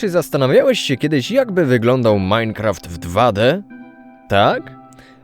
Czy zastanawiałeś się kiedyś, jakby wyglądał Minecraft w 2D? Tak?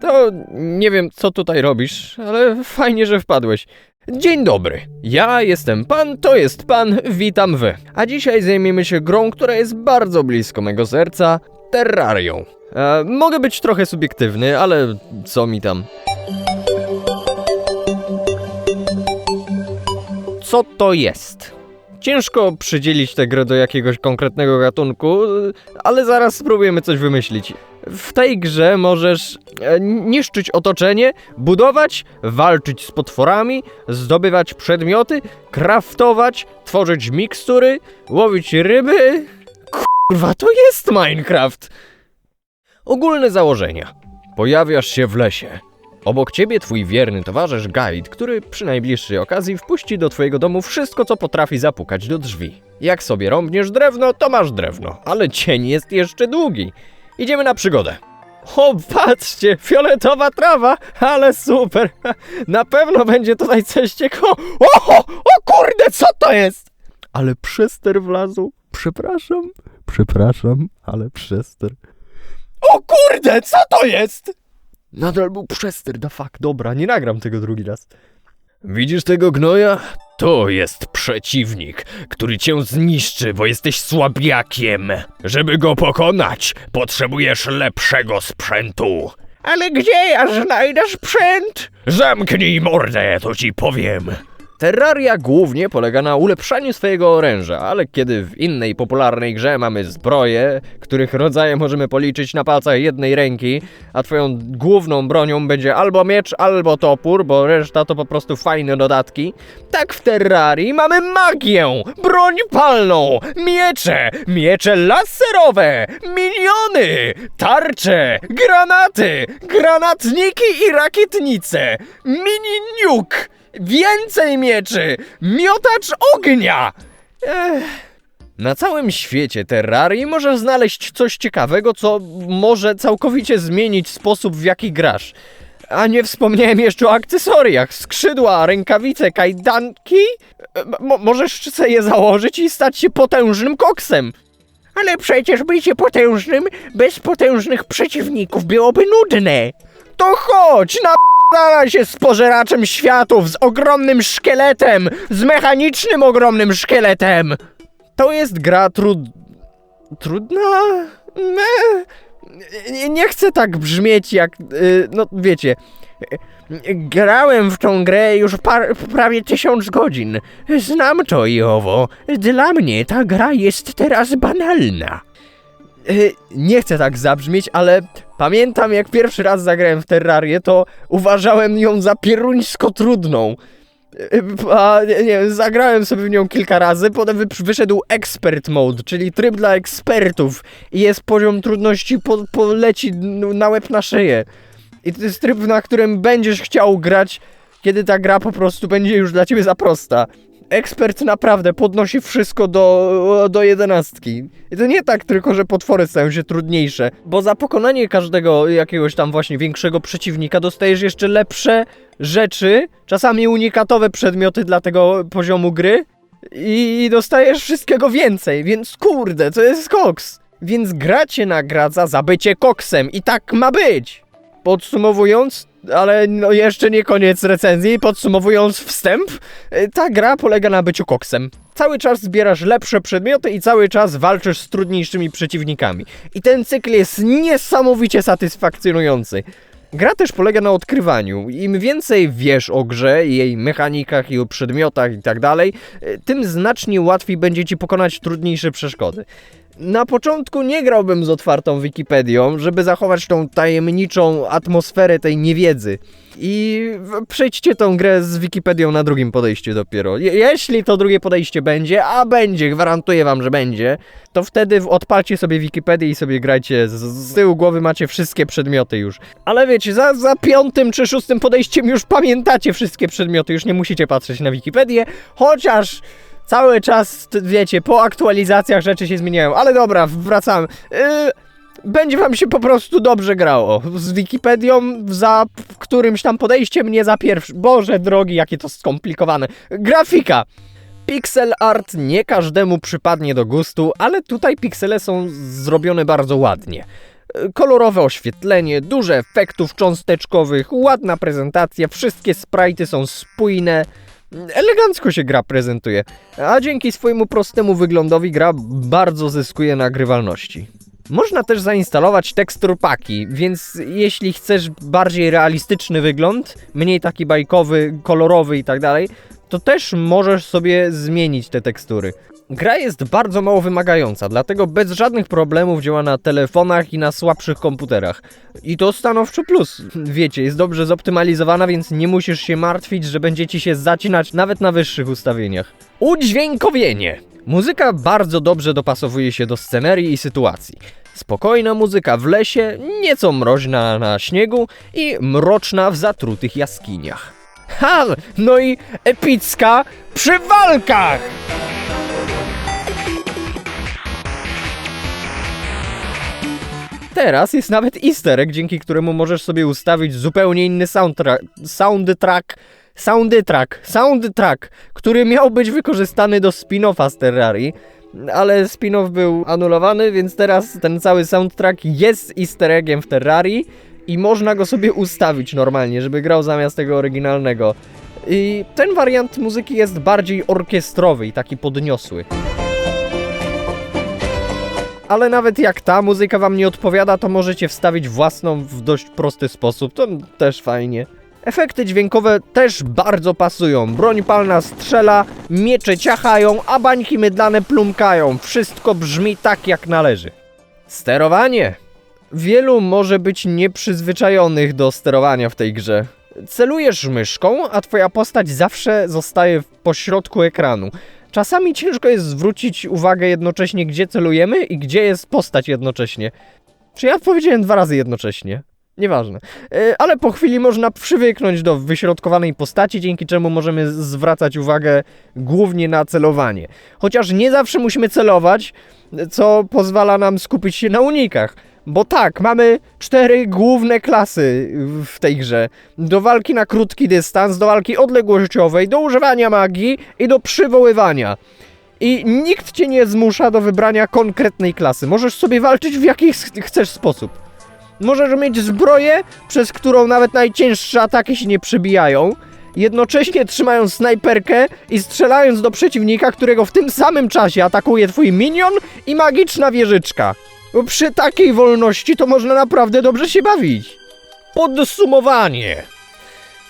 To nie wiem, co tutaj robisz, ale fajnie, że wpadłeś. Dzień dobry. Ja jestem pan, to jest pan, witam wy. A dzisiaj zajmiemy się grą, która jest bardzo blisko mego serca Terrarią. E, mogę być trochę subiektywny, ale co mi tam. Co to jest? Ciężko przydzielić tę grę do jakiegoś konkretnego gatunku, ale zaraz spróbujemy coś wymyślić. W tej grze możesz e, niszczyć otoczenie, budować, walczyć z potworami, zdobywać przedmioty, craftować, tworzyć mikstury, łowić ryby. Kurwa, to jest Minecraft! Ogólne założenia. Pojawiasz się w lesie. Obok ciebie twój wierny towarzysz guide, który przy najbliższej okazji wpuści do twojego domu wszystko, co potrafi zapukać do drzwi. Jak sobie rąbniesz drewno, to masz drewno, ale cień jest jeszcze długi. Idziemy na przygodę. O, patrzcie, fioletowa trawa, ale super. Na pewno będzie tutaj coś ciekawego. O, o kurde, co to jest? Ale przester wlazł. Przepraszam, przepraszam, ale przester. O kurde, co to jest? Nadal był przester, da fuck. Dobra, nie nagram tego drugi raz. Widzisz tego gnoja? To jest przeciwnik, który cię zniszczy, bo jesteś słabiakiem. Żeby go pokonać, potrzebujesz lepszego sprzętu. Ale gdzie ja znajdę sprzęt? Zamknij mordę, to ci powiem. Terraria głównie polega na ulepszaniu swojego oręża, ale kiedy w innej popularnej grze mamy zbroje, których rodzaje możemy policzyć na palcach jednej ręki, a twoją główną bronią będzie albo miecz, albo topór, bo reszta to po prostu fajne dodatki, tak w Terrarii mamy magię, broń palną, miecze, miecze laserowe, miniony, tarcze, granaty, granatniki i rakietnice, mini-nuke, Więcej mieczy! Miotacz ognia! Ech. Na całym świecie Terrarii możesz znaleźć coś ciekawego, co może całkowicie zmienić sposób, w jaki grasz. A nie wspomniałem jeszcze o akcesoriach. Skrzydła, rękawice, kajdanki. E, Mo możesz sobie je założyć i stać się potężnym koksem. Ale przecież bycie potężnym bez potężnych przeciwników byłoby nudne. To chodź, na Dala się z pożeraczem światów, z ogromnym szkieletem, z mechanicznym ogromnym szkieletem. To jest gra trud... trudna? Nie, nie chcę tak brzmieć jak, y, no wiecie, grałem w tą grę już par, prawie tysiąc godzin. Znam to i owo. Dla mnie ta gra jest teraz banalna. Y, Nie chcę tak zabrzmieć, ale pamiętam jak pierwszy raz zagrałem w Terrarię, to uważałem ją za pieruńsko trudną. Y, A nie, nie, zagrałem sobie w nią kilka razy, potem wy- wyszedł Expert Mode, czyli tryb dla ekspertów i jest poziom trudności po, poleci na łeb na szyję. I to jest tryb, na którym będziesz chciał grać, kiedy ta gra po prostu będzie już dla ciebie za prosta. Ekspert naprawdę podnosi wszystko do, do jedenastki. I to nie tak tylko, że potwory stają się trudniejsze, bo za pokonanie każdego jakiegoś tam właśnie większego przeciwnika dostajesz jeszcze lepsze rzeczy, czasami unikatowe przedmioty dla tego poziomu gry i dostajesz wszystkiego więcej, więc kurde, to jest koks. Więc gra cię nagradza za bycie koksem i tak ma być. Podsumowując, ale no jeszcze nie koniec recenzji, podsumowując wstęp, y, ta gra polega na byciu koksem. Cały czas zbierasz lepsze przedmioty i cały czas walczysz z trudniejszymi przeciwnikami. I ten cykl jest niesamowicie satysfakcjonujący. Gra też polega na odkrywaniu. Im więcej wiesz o grze, jej mechanikach i o przedmiotach i dalej, y, tym znacznie łatwiej będzie ci pokonać trudniejsze przeszkody. Na początku nie grałbym z otwartą Wikipedią, żeby zachować tą tajemniczą atmosferę tej niewiedzy. I przejdźcie tą grę z Wikipedią na drugim podejściu dopiero. Je jeśli to drugie podejście będzie, a będzie, gwarantuję wam, że będzie, to wtedy odpalcie sobie Wikipedię i sobie grajcie. Z, z tyłu głowy macie wszystkie przedmioty już. Ale wiecie, za, za piątym czy szóstym podejściem już pamiętacie wszystkie przedmioty, już nie musicie patrzeć na Wikipedię, chociaż cały czas, wiecie, po aktualizacjach rzeczy się zmieniają. Ale dobra, wracamy. Yy, będzie wam się po prostu dobrze grało. Z Wikipedią za którymś tam podejściem, nie za pierwszym. Boże drogi, jakie to skomplikowane. Grafika. Pixel art nie każdemu przypadnie do gustu, ale tutaj piksele są zrobione bardzo ładnie. Kolorowe oświetlenie, dużo efektów cząsteczkowych, ładna prezentacja, wszystkie sprite są spójne. Elegancko się gra prezentuje, a dzięki swojemu prostemu wyglądowi gra bardzo zyskuje na grywalności. Można też zainstalować tekstur paki, więc jeśli chcesz bardziej realistyczny wygląd, mniej taki bajkowy, kolorowy i tak dalej, to też możesz sobie zmienić te tekstury. Gra jest bardzo mało wymagająca, dlatego bez żadnych problemów działa na telefonach i na słabszych komputerach. I to stanowczy plus. Wiecie, jest dobrze zoptymalizowana, więc nie musisz się martwić, że będzie ci się zacinać nawet na wyższych ustawieniach. Udźwiękowienie. Muzyka bardzo dobrze dopasowuje się do scenerii i sytuacji. Spokojna muzyka w lesie, nieco mroźna na śniegu i mroczna w zatrutych jaskiniach. Ha! No i epicka przy walkach! Teraz jest nawet easter egg, dzięki któremu możesz sobie ustawić zupełnie inny soundtrack, soundtrack, soundtrack, soundtrack, który miał być wykorzystany do spin-offa z Terrarii, ale spin-off był anulowany, więc teraz ten cały soundtrack jest easter eggiem w Terrarii i można go sobie ustawić normalnie, żeby grał zamiast tego oryginalnego. I ten wariant muzyki jest bardziej orkiestrowy i taki podniosły. Ale nawet jak ta muzyka wam nie odpowiada, to możecie wstawić własną w dość prosty sposób, to też fajnie. Efekty dźwiękowe też bardzo pasują. Broń palna strzela, miecze ciachają, a bańki mydlane plumkają. Wszystko brzmi tak jak należy. Sterowanie. Wielu może być nieprzyzwyczajonych do sterowania w tej grze. Celujesz myszką, a twoja postać zawsze zostaje w pośrodku ekranu. Czasami ciężko jest zwrócić uwagę jednocześnie, gdzie celujemy i gdzie jest postać jednocześnie. Czy ja powiedziałem dwa razy jednocześnie? Nieważne. E, Ale po chwili można przywyknąć do wyśrodkowanej postaci, dzięki czemu możemy zwracać uwagę głównie na celowanie. Chociaż nie zawsze musimy celować, co pozwala nam skupić się na unikach. Bo tak, mamy cztery główne klasy w tej grze. Do walki na krótki dystans, do walki odległościowej, do używania magii i do przywoływania. I nikt cię nie zmusza do wybrania konkretnej klasy. Możesz sobie walczyć w jaki ch- chcesz sposób. Możesz mieć zbroję, przez którą nawet najcięższe ataki się nie przebijają, jednocześnie trzymając snajperkę i strzelając do przeciwnika, którego w tym samym czasie atakuje twój minion i magiczna wieżyczka. Przy takiej wolności to można naprawdę dobrze się bawić. Podsumowanie.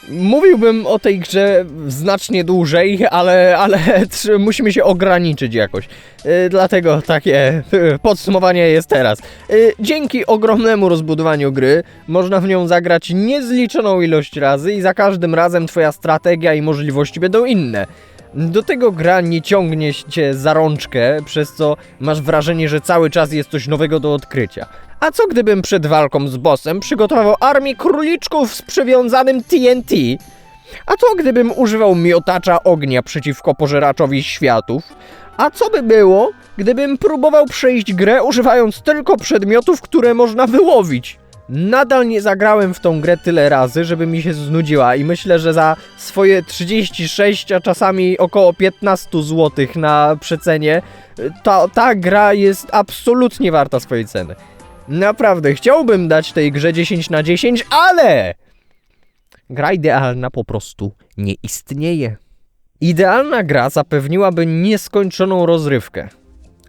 Mówiłbym o tej grze znacznie dłużej, ale, ale musimy się ograniczyć jakoś. Y, dlatego takie y, podsumowanie jest teraz. Y, dzięki ogromnemu rozbudowaniu gry można w nią zagrać niezliczoną ilość razy i za każdym razem twoja strategia i możliwości będą inne. Do tego gra nie ciągnie cię za rączkę, przez co masz wrażenie, że cały czas jest coś nowego do odkrycia. A co gdybym przed walką z bossem przygotował armię króliczków z przywiązanym TNT? A co gdybym używał miotacza ognia przeciwko pożeraczowi światów? A co by było, gdybym próbował przejść grę używając tylko przedmiotów, które można wyłowić? Nadal nie zagrałem w tą grę tyle razy, żeby mi się znudziła i myślę, że za swoje 36, a czasami około 15 zł na przecenie, ta, ta gra jest absolutnie warta swojej ceny. Naprawdę, chciałbym dać tej grze 10 na 10, ale gra idealna po prostu nie istnieje. Idealna gra zapewniłaby nieskończoną rozrywkę.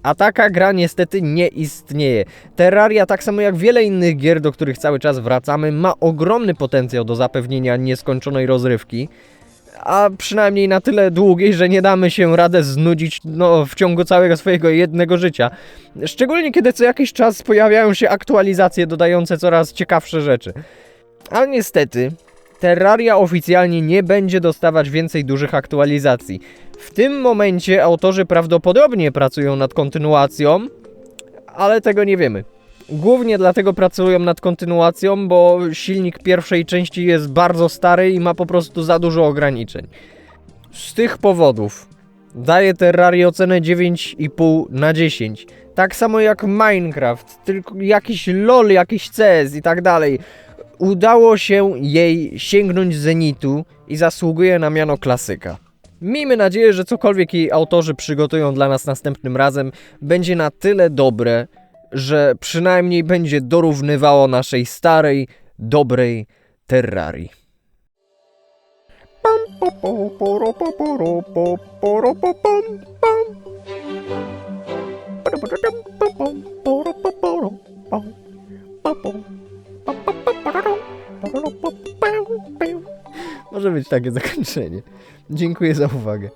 A taka gra niestety nie istnieje. Terraria, tak samo jak wiele innych gier, do których cały czas wracamy, ma ogromny potencjał do zapewnienia nieskończonej rozrywki, a przynajmniej na tyle długiej, że nie damy się radę znudzić no, w ciągu całego swojego jednego życia. Szczególnie kiedy co jakiś czas pojawiają się aktualizacje dodające coraz ciekawsze rzeczy. Ale niestety, Terraria oficjalnie nie będzie dostawać więcej dużych aktualizacji. W tym momencie autorzy prawdopodobnie pracują nad kontynuacją, ale tego nie wiemy. Głównie dlatego pracują nad kontynuacją, bo silnik pierwszej części jest bardzo stary i ma po prostu za dużo ograniczeń. Z tych powodów daję Terrarii ocenę 9,5 na 10. Tak samo jak Minecraft, tylko jakiś LOL, jakiś CS i tak dalej. Udało się jej sięgnąć zenitu i zasługuje na miano klasyka. Miejmy nadzieję, że cokolwiek jej autorzy przygotują dla nas następnym razem, będzie na tyle dobre, że przynajmniej będzie dorównywało naszej starej, dobrej Terrarii. Może być takie zakończenie. Dziękuję za uwagę.